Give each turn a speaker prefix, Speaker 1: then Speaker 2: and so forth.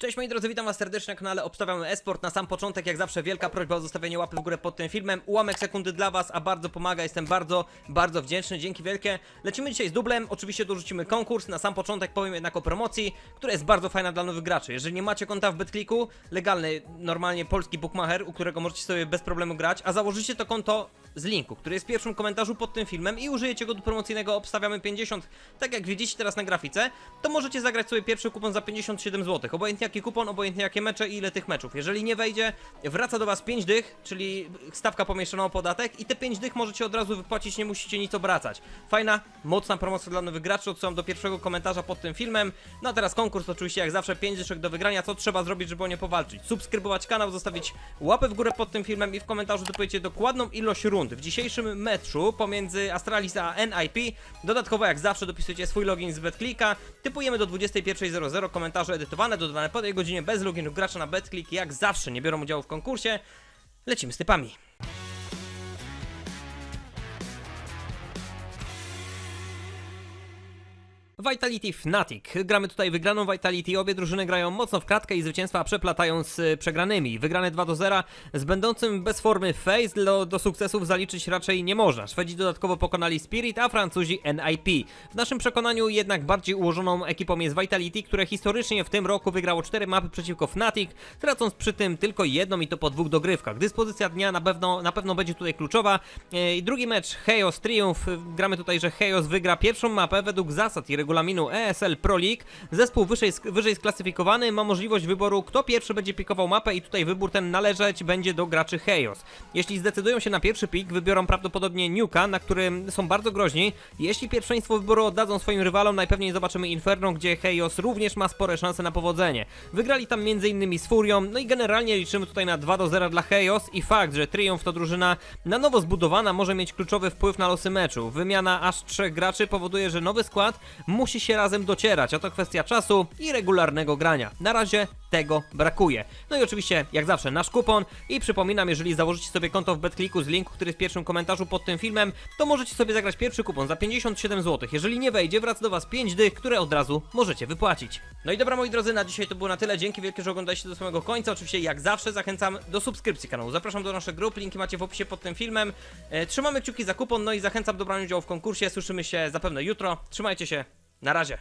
Speaker 1: Cześć moi drodzy, witam was serdecznie na kanale Obstawiamy Esport. Na sam początek, jak zawsze, wielka prośba o zostawienie łapy w górę pod tym filmem. Ułamek sekundy dla was, a bardzo pomaga, jestem bardzo, bardzo wdzięczny, dzięki wielkie. Lecimy dzisiaj z dublem, oczywiście dorzucimy konkurs. Na sam początek powiem jednak o promocji, która jest bardzo fajna dla nowych graczy. Jeżeli nie macie konta w BetClicku, legalny, normalnie polski bookmacher, u którego możecie sobie bez problemu grać, a założycie to konto z linku, który jest w pierwszym komentarzu pod tym filmem i użyjecie go do promocyjnego Obstawiamy 50, tak jak widzicie teraz na grafice, to możecie zagrać sobie pierwszy kupon za 57 zł. Obojętnie jaki kupon, obojętnie jakie mecze i ile tych meczów. Jeżeli nie wejdzie, wraca do was 5 dych, czyli stawka pomieszczona o podatek i te 5 dych możecie od razu wypłacić, nie musicie nic obracać. Fajna, mocna promocja dla nowych graczy, odsyłam do pierwszego komentarza pod tym filmem. No a teraz konkurs, oczywiście jak zawsze 5 dyszek do wygrania, co trzeba zrobić, żeby o nie powalczyć? Subskrybować kanał, zostawić łapę w górę pod tym filmem i w komentarzu dopowiecie dokładną ilość rund. W dzisiejszym meczu pomiędzy Astralis a NIP, dodatkowo jak zawsze dopisujecie swój login z BetClicka, typujemy do 21.00 komentarze edytowane, dodawane po tej godzinie bez loginu gracza na BetClick, jak zawsze nie biorą udziału w konkursie. Lecimy z typami. Vitality Fnatic. Gramy tutaj wygraną Vitality. Obie drużyny grają mocno w kratkę i zwycięstwa przeplatają z y, przegranymi. Wygrane 2 do 0 z będącym bez formy Face do, do sukcesów zaliczyć raczej nie można. Szwedzi dodatkowo pokonali Spirit, a Francuzi NIP. W naszym przekonaniu jednak bardziej ułożoną ekipą jest Vitality, które historycznie w tym roku wygrało 4 mapy przeciwko Fnatic, tracąc przy tym tylko jedną i to po dwóch dogrywkach. Dyspozycja dnia na pewno, na pewno będzie tutaj kluczowa. E, I drugi mecz Chaos Triumph. Gramy tutaj, że Chaos wygra pierwszą mapę według zasad i regulaminu ESL Pro League. Zespół wyżej, wyżej sklasyfikowany ma możliwość wyboru, kto pierwszy będzie pikował mapę i tutaj wybór ten należeć będzie do graczy Chaos. Jeśli zdecydują się na pierwszy pik, wybiorą prawdopodobnie Nuka, na którym są bardzo groźni. Jeśli pierwszeństwo wyboru oddadzą swoim rywalom, najpewniej zobaczymy Inferno, gdzie Chaos również ma spore szanse na powodzenie. Wygrali tam m.in. z Furią, no i generalnie liczymy tutaj na 2 do 0 dla Chaos i fakt, że Triumph to drużyna na nowo zbudowana może mieć kluczowy wpływ na losy meczu. Wymiana aż trzech graczy powoduje, że nowy skład musi się razem docierać, a to kwestia czasu i regularnego grania. Na razie tego brakuje. No i oczywiście, jak zawsze, nasz kupon i przypominam, jeżeli założycie sobie konto w BetClicku z linku, który jest w pierwszym komentarzu pod tym filmem, to możecie sobie zagrać pierwszy kupon za 57 zł. Jeżeli nie wejdzie, wraca do Was 5 dych, które od razu możecie wypłacić. No i dobra, moi drodzy, na dzisiaj to było na tyle. Dzięki wielkie, że oglądaliście do samego końca. Oczywiście, jak zawsze, zachęcam do subskrypcji kanału. Zapraszam do naszych grup, linki macie w opisie pod tym filmem. E, trzymamy kciuki za kupon, no i zachęcam do brania udziału w konkursie. Słyszymy się zapewne jutro. Trzymajcie się, na razie.